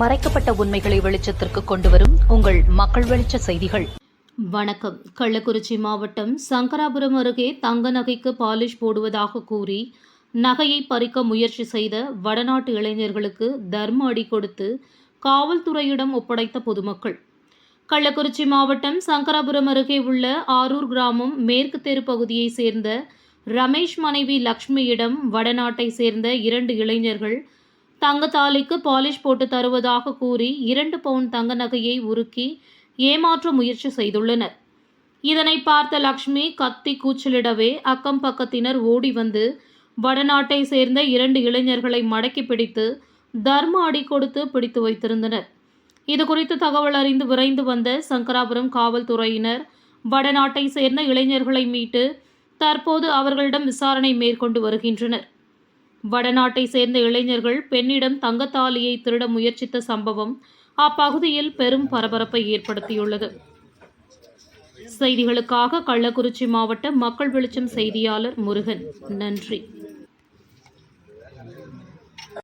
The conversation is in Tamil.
மறைக்கப்பட்ட உண்மைகளை வெளிச்சத்திற்கு கொண்டுவரும் உங்கள் மக்கள் வெளிச்ச செய்திகள். வணக்கம். கள்ளக்குறிச்சி மாவட்டம் சங்கராபுரம் அருகே தங்க நகைக்கு பாலிஷ் போடுவதாக கூறி நகையை பறிக்க முயற்சி செய்த வடநாட்டு இளைஞர்களுக்கு தர்ம அடி கொடுத்து காவல்துறையிடம் ஒப்படைத்த பொதுமக்கள். கள்ளக்குறிச்சி மாவட்டம் சங்கராபுரம் அருகே உள்ள ஆரூர் கிராமம் மேற்கு தெரு பகுதியைச் சேர்ந்த ரமேஷ் மனைவி லக்ஷ்மியிடம் வடநாட்டை சேர்ந்த இரண்டு இளைஞர்கள் தங்கத்தாலிக்கு பாலிஷ் போட்டு தருவதாக கூறி இரண்டு பவுன் தங்க நகையை உருக்கி ஏமாற்ற முயற்சி செய்துள்ளனர். இதனை பார்த்த லக்ஷ்மி கத்தி கூச்சலிடவே அக்கம் பக்கத்தினர் ஓடி வந்து வடநாட்டை சேர்ந்த இரண்டு இளைஞர்களை மடக்கி பிடித்து தர்ம அடி கொடுத்து பிடித்து வைத்திருந்தனர். இது குறித்து தகவல் அறிந்து விரைந்து வந்த சங்கராபுரம் காவல்துறையினர் வடநாட்டை சேர்ந்த இளைஞர்களை மீட்டு தற்போது அவர்களிடம் விசாரணை மேற்கொண்டு வருகின்றனர். வடநாட்டை சேர்ந்த இளைஞர்கள் பெண்ணிடம் தங்கத்தாலியை திருட முயற்சித்த சம்பவம் அப்பகுதியில் பெரும் பரபரப்பை ஏற்படுத்தியுள்ளது. செய்திகளுக்காக கள்ளக்குறிச்சி மாவட்ட மக்கள் வெளிச்சம் செய்தியாளர் முருகன். நன்றி.